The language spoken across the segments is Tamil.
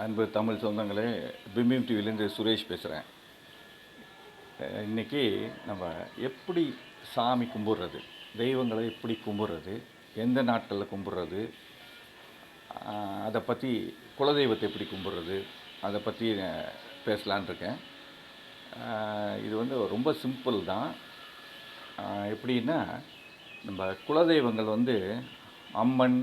அன்பு தமிழ் சொந்தங்களே பிம்பிம் டிவிலேருந்து சுரேஷ் பேசுகிறேன் இன்றைக்கி நம்ம எப்படி சாமி கும்பிட்றது தெய்வங்களை எப்படி கும்பிட்றது எந்த நாட்களில் கும்பிட்றது அதை பற்றி குலதெய்வத்தை எப்படி கும்பிட்றது அதை பற்றி நான் பேசலான்னு இருக்கேன். இது வந்து ரொம்ப சிம்பிள் தான். எப்படின்னா நம்ம குலதெய்வங்கள் வந்து அம்மன்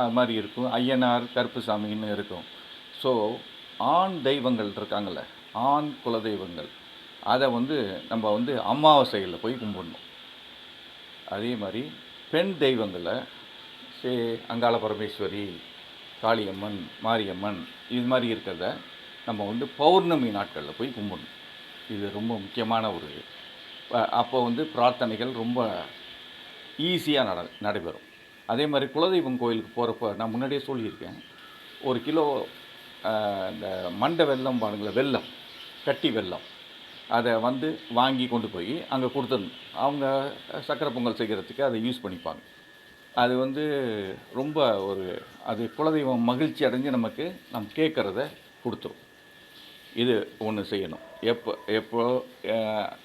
அது மாதிரி இருக்கும். ஐயனார் கருப்புசாமின்னு இருக்கும். ஸோ ஆண் தெய்வங்கள் இருக்காங்கள்ல ஆண் குலதெய்வங்கள் அதை வந்து நம்ம வந்து அமாவாசையில் போய் கும்பிடணும். அதே மாதிரி பெண் தெய்வங்களை சே அங்காள பரமேஸ்வரி காளியம்மன் மாரியம்மன் இது மாதிரி இருக்கிறத நம்ம வந்து பௌர்ணமி நாட்களில் போய் கும்பிடணும். இது ரொம்ப முக்கியமான ஒரு அப்போ வந்து பிரார்த்தனைகள் ரொம்ப ஈஸியாக நட நடைபெறும். அதே மாதிரி குலதெய்வம் கோயிலுக்கு போகிறப்ப நான் முன்னாடியே சொல்லியிருக்கேன். ஒரு கிலோ இந்த மண்டை வெல்லம் பாருங்களேன் வெல்லம் கட்டி வெல்லம். அதை வந்து வாங்கி கொண்டு போய் அங்கே கொடுத்துடணும். அவங்க சக்கரை பொங்கல் செய்கிறதுக்கு அதை யூஸ் பண்ணிப்பாங்க. அது வந்து ரொம்ப ஒரு அது குலதெய்வம் மகிழ்ச்சி அடைஞ்சு நமக்கு நம் கேட்குறத கொடுத்துரும். இது ஒன்று செய்யணும். எப்போ எப்போ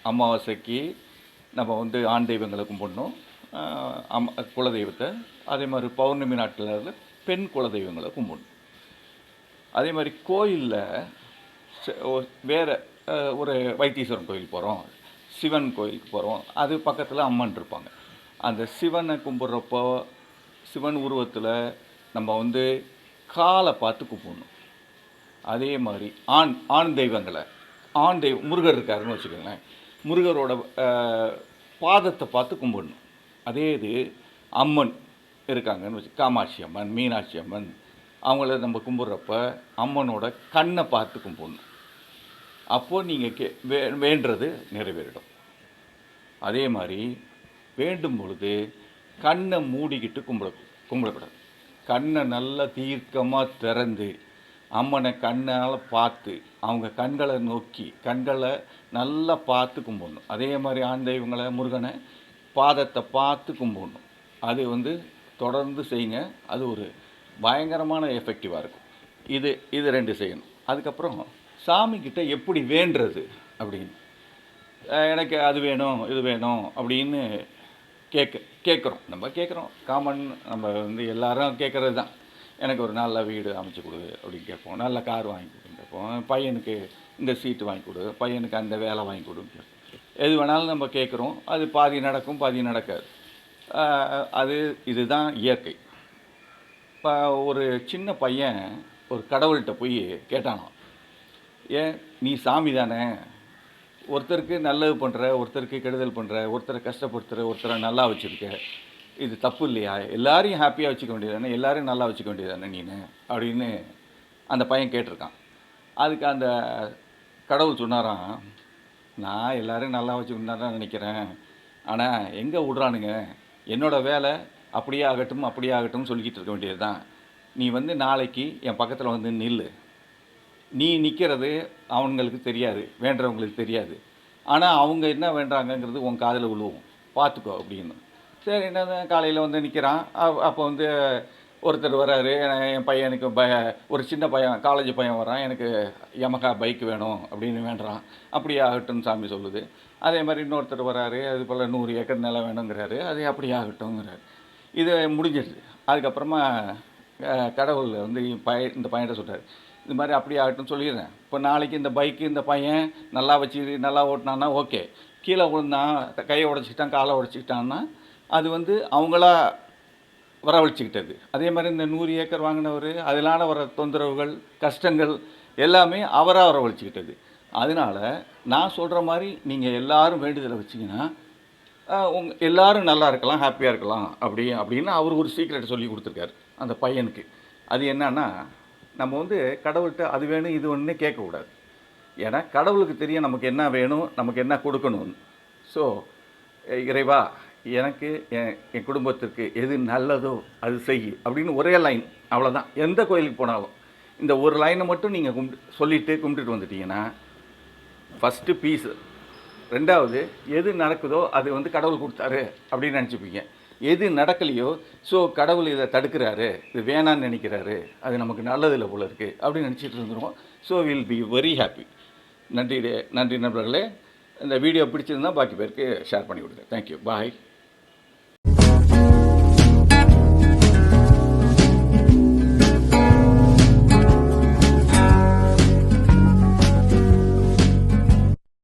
அமாவாசைக்கு நம்ம வந்து ஆண் தெய்வங்களை கும்பிடணும். அம் குலதெய்வத்தை. அதே மாதிரி பௌர்ணமி நாட்களில் பெண் குலதெய்வங்களை கும்பிடணும். அதே மாதிரி கோயிலில் வேறு ஒரு வைத்தீஸ்வரன் கோயில் போகிறோம் சிவன் கோயிலுக்கு போகிறோம் அது பக்கத்தில் அம்மன் இருப்பாங்க. அந்த சிவனை கும்பிட்றப்போ சிவன் உருவத்தில் நம்ம வந்து காலை பார்த்து கும்பிடணும். அதே மாதிரி ஆண் ஆண் தெய்வங்களை ஆண் தெய்வம் முருகர் இருக்காருன்னு வச்சுக்கோங்களேன். முருகரோட பாதத்தை பார்த்து கும்பிடணும். அதே இது அம்மன் இருக்காங்கன்னு வச்சு காமாட்சி அம்மன் மீனாட்சி அம்மன் அவங்கள நம்ம கும்பிட்றப்ப அம்மனோட கண்ணை பார்த்து கும்பிடணும். அப்போது நீங்கள் கே வே வேண்டுறது நிறைவேறிடும். அதே மாதிரி வேண்டும் பொழுது கண்ணை மூடிக்கிட்டு கும்பிட கும்பிடக்கூடாது. கண்ணை நல்லா தீர்க்கமாக திறந்து அம்மனை கண்ணால் பார்த்து அவங்க கண்களை நோக்கி கண்களை நல்லா பார்த்து கும்பிடணும். அதே மாதிரி ஆண் தெய்வங்களை முருகனை பாதத்தை பார்த்து கும்பிடணும். அது வந்து தொடர்ந்து செய்யுங்க. அது ஒரு பயங்கரமான எஃபெக்டிவாக இருக்கும். இது இது ரெண்டு செய்யணும். அதுக்கப்புறம் சாமிக்கிட்ட எப்படி வேண்டுறது அப்படின்னு. எனக்கு அது வேணும் இது வேணும் அப்படின்னு கேட்க கேட்குறோம் நம்ம கேட்குறோம் காமன் நம்ம வந்து எல்லாரும் கேட்குறது தான். எனக்கு ஒரு நல்ல வீடு அமைச்சு கொடு அப்படின்னு கேட்போம். நல்ல கார் வாங்கி கொடுன்னு கேட்போம். பையனுக்கு இந்த சீட்டு வாங்கி கொடு. பையனுக்கு அந்த வேலை வாங்கி கொடுன்னு கேட்போம். எது வேணாலும் நம்ம கேட்குறோம். அது பாதி நடக்கும் பாதி நடக்காது. அது இதுதான் இயற்கை. இப்போ ஒரு சின்ன பையன் ஒரு கடவுள்கிட்ட போய் கேட்டானாம். ஏன் நீ சாமி தானே? ஒருத்தருக்கு நல்லது பண்ணுற ஒருத்தருக்கு கெடுதல் பண்ணுற ஒருத்தரை கஷ்டப்படுத்துகிற ஒருத்தரை நல்லா வச்சுருக்க. இது தப்பு இல்லையா? எல்லாரையும் ஹாப்பியாக வச்சுக்க வேண்டியதானே எல்லாரையும் நல்லா வச்சுக்க வேண்டியதானே நீனு? அப்படின்னு அந்த பையன் கேட்டிருக்கான். அதுக்கு அந்த கடவுள் சொன்னாராம் நான் எல்லோரும் நல்லா வச்சுக்கணும் தான் நினைக்கிறேன். ஆனால் எங்கே விட்றானுங்க? என்னோடய வேலை அப்படியே ஆகட்டும் அப்படியே ஆகட்டும் சொல்லிக்கிட்டு இருக்க வேண்டியது தான் நீ வந்து நாளைக்கு என் பக்கத்தில் வந்து நில்லு. நீ நிற்கிறது அவங்களுக்கு தெரியாது வேண்டுறவங்களுக்கு தெரியாது. ஆனால் அவங்க என்ன வேண்டாங்கங்கிறது உன் காதில் விழுவும். பார்த்துக்கோ அப்படின்னு. சரி என்ன காலையில் வந்து நிற்கிறான் அப்போ வந்து ஒருத்தர் வராரு. "என் பையனுக்கு ப ஒரு சின்ன பையன் காலேஜ் பையன் வரான். எனக்கு யமகா பைக் வேணும் அப்படின்னு வேண்டுறான். அப்படியே ஆகட்டும்னு சாமி சொல்லுது. அதே மாதிரி இன்னொருத்தர் வராரு. அது போல் நூறு ஏக்கர் நிலம் வேணுங்கிறாரு. அது அப்படி ஆகட்டும்ங்கிறாரு. இது முடிஞ்சிடுது. அதுக்கப்புறமா கடவுள் வந்து பய இந்த பையன்கிட்ட சொல்கிறார் இது மாதிரி அப்படி ஆகட்டும்னு சொல்லிடுறேன். இப்போ நாளைக்கு இந்த பைக்கு இந்த பையன் நல்லா வச்சு நல்லா ஓட்டினான்னா ஓகே கீழே விழுந்தான் கையை உடச்சிக்கிட்டான் காலை உடச்சிக்கிட்டான்னா அது வந்து அவங்களா வரவழைச்சிக்கிட்டது. அதே மாதிரி இந்த நூறு ஏக்கர் வாங்கினவர் அதனால வர தொந்தரவுகள் கஷ்டங்கள் எல்லாமே அவராக வரவழைச்சிக்கிட்டது. அதனால நான் சொல்கிற மாதிரி நீங்கள் எல்லோரும் வேண்டுதலை வச்சிங்கன்னா உங் எல்லோரும் நல்லா இருக்கலாம் ஹாப்பியாக இருக்கலாம் அப்படி அப்படின்னு அவர் ஒரு சீக்ரெட் சொல்லி கொடுத்துருக்காரு அந்த பையனுக்கு. அது என்னன்னா நம்ம வந்து கடவுள்கிட்ட அது வேணும் இது ஒன்று கேட்கக்கூடாது. ஏன்னா கடவுளுக்கு தெரியும் நமக்கு என்ன வேணும் நமக்கு என்ன கொடுக்கணும்னு. ஸோ இறைவா எனக்கு என் என் குடும்பத்திற்கு எது நல்லதோ அது செய் அப்படின்னு ஒரே லைன் அவ்வளோதான் எந்த கோயிலுக்கு போனாலும். இந்த ஒரு லைனை மட்டும் நீங்கள் கும்பிட்டு சொல்லிவிட்டு கும்பிட்டுட்டு வந்துட்டீங்கன்னா ஃபஸ்ட்டு பீஸு ரெண்டாவது எது நடக்குதோ அது வந்து கடவுள் கொடுத்தாரு அப்படின்னு நினச்சிப்பீங்க. எது நடக்கலையோ ஸோ கடவுள் இதை தடுக்கிறாரு இது வேணான்னு நினைக்கிறாரு அது நமக்கு நல்லதில்லை போல இருக்குது அப்படின்னு நினச்சிட்டு இருந்துருவோம். So will be very happy நன்றி நன்றி நண்பர்களே. இந்த வீடியோ பிடிச்சிருந்தால் பாக்கி பேருக்கு ஷேர் பண்ணி கொடுங்க. Thank you bye